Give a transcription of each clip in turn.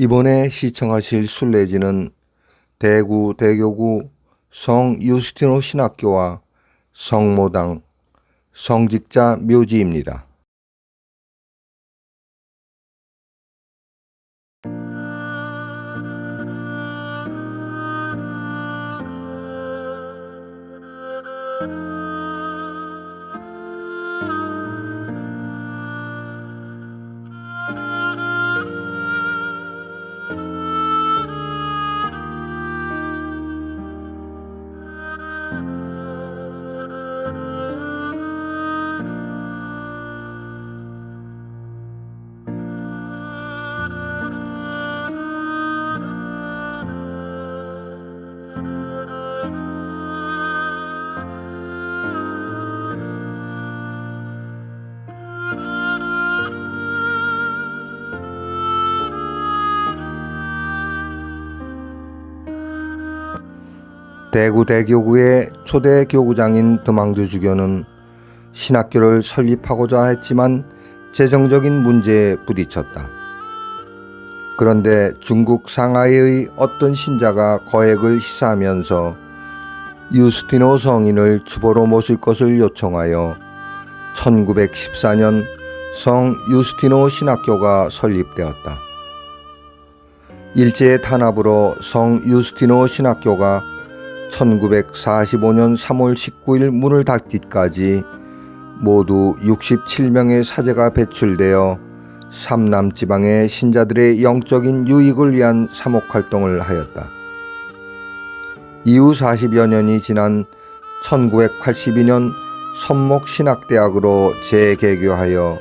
이번에 시청하실 순례지는 대구 대교구 성 유스티노 신학교와 성모당 성직자 묘지입니다. 대구 대교구의 초대 교구장인 드망주 주교는 신학교를 설립하고자 했지만 재정적인 문제에 부딪혔다. 그런데 중국 상하이의 어떤 신자가 거액을 희사하면서 유스티노 성인을 주보로 모실 것을 요청하여 1914년 성 유스티노 신학교가 설립되었다. 일제의 탄압으로 성 유스티노 신학교가 1945년 3월 19일 문을 닫기까지 모두 67명의 사제가 배출되어 삼남 지방의 신자들의 영적인 유익을 위한 사목 활동을 하였다. 이후 40여 년이 지난 1982년 선목신학대학으로 재개교하여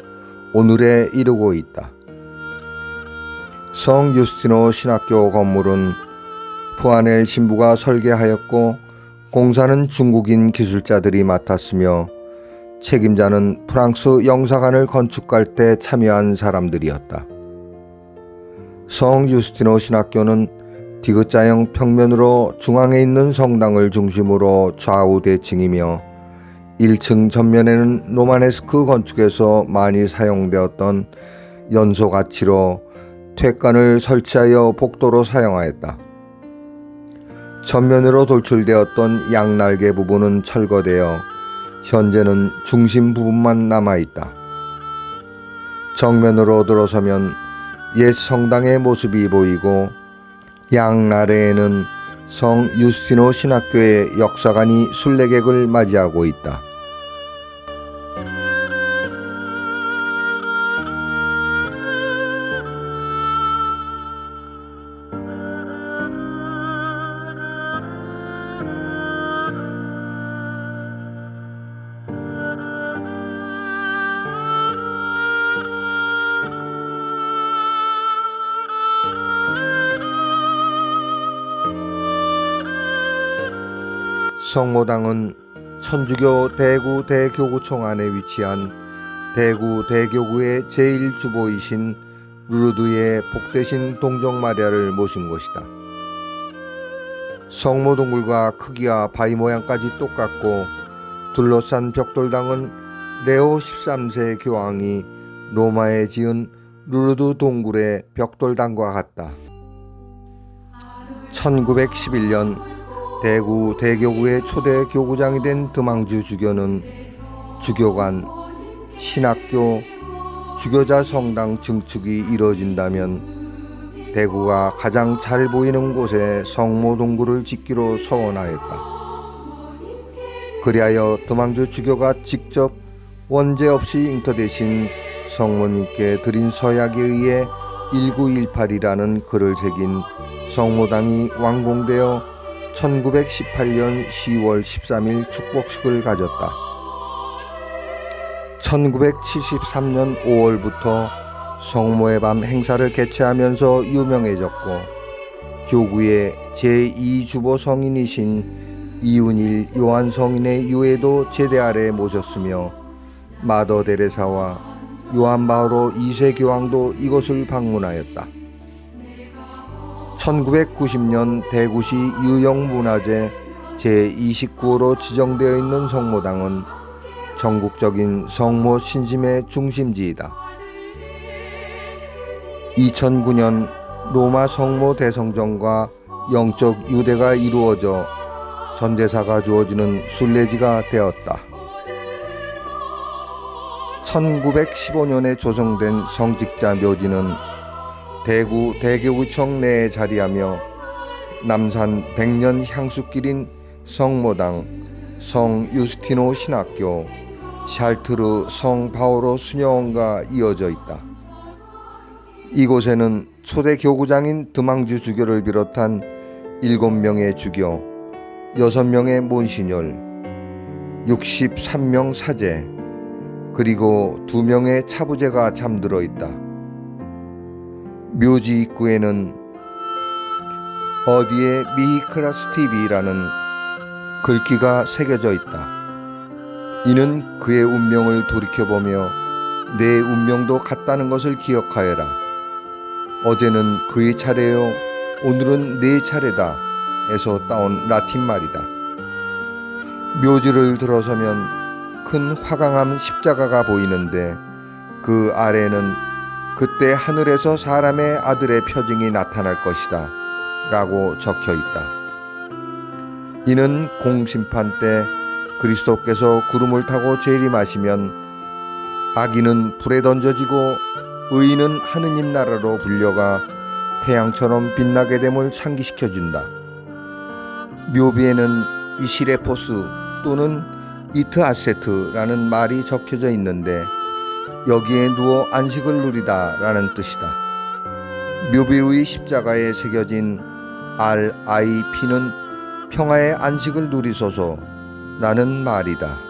오늘에 이르고 있다. 성 유스티노 신학교 건물은 푸아넬 신부가 설계하였고 공사는 중국인 기술자들이 맡았으며 책임자는 프랑스 영사관을 건축할 때 참여한 사람들이었다. 성 유스티노 신학교는 디귿자형 평면으로 중앙에 있는 성당을 중심으로 좌우 대칭이며 1층 전면에는 로마네스크 건축에서 많이 사용되었던 연소 가치로 퇴관을 설치하여 복도로 사용하였다. 전면으로 돌출되었던 양날개 부분은 철거되어 현재는 중심 부분만 남아 있다. 정면으로 들어서면 옛 성당의 모습이 보이고 양나래에는 성 유스티노 신학교의 역사관이 순례객을 맞이하고 있다. 성모당은 천주교 대구 대교구청 안에 위치한 대구 대교구의 제1주보이신 루르드의 복대신 동정 마리아를 모신 곳이다. 성모 동굴과 크기와 바위 모양까지 똑같고 둘러싼 벽돌당은 레오 13세 교황이 로마에 지은 루르드 동굴의 벽돌당과 같다. 1911년 대구 대교구의 초대 교구장이 된 드망주 주교는 주교관, 신학교, 주교자 성당 증축이 이뤄진다면 대구가 가장 잘 보이는 곳에 성모 동굴을 짓기로 서원하였다. 그리하여 드망주 주교가 직접 원죄 없이 잉터되신 성모님께 드린 서약에 의해 1918이라는 글을 새긴 성모당이 완공되어 1918년 10월 13일 축복식을 가졌다. 1973년 5월부터 성모의 밤 행사를 개최하면서 유명해졌고 교구의 제2주보 성인이신 이윤일 요한 성인의 유해도 제대 아래 모셨으며 마더 데레사와 요한 바오로 2세 교황도 이곳을 방문하였다. 1990년 대구시 유형문화재 제29호로 지정되어 있는 성모당은 전국적인 성모 신심의 중심지이다. 2009년 로마 성모 대성전과 영적 유대가 이루어져 전대사가 주어지는 순례지가 되었다. 1915년에 조성된 성직자 묘지는 대구 대교구청 내에 자리하며 남산 백년 향수길인 성모당, 성 유스티노 신학교, 샬트르 성 바오로 수녀원과 이어져 있다. 이곳에는 초대 교구장인 드망주 주교를 비롯한 7명의 주교, 6명의 몬시뇰, 63명 사제, 그리고 2명의 차부제가 잠들어 있다. 묘지 입구에는 어디에 미히크라스 TV라는 글귀가 새겨져 있다. 이는 그의 운명을 돌이켜보며 내 운명도 같다는 것을 기억하여라. 어제는 그의 차례요, 오늘은 내 차례다. 에서 따온 라틴 말이다. 묘지를 들어서면 큰 화강암 십자가가 보이는데 그 아래는 그때 하늘에서 사람의 아들의 표징이 나타날 것이다. 라고 적혀 있다. 이는 공심판 때 그리스도께서 구름을 타고 재림하시면 악인은 불에 던져지고 의인은 하느님 나라로 불려가 태양처럼 빛나게 됨을 상기시켜 준다. 묘비에는 이시레포스 또는 이트아세트라는 말이 적혀져 있는데 여기에 누워 안식을 누리다 라는 뜻이다. 묘비의 십자가에 새겨진 RIP는 평화의 안식을 누리소서 라는 말이다.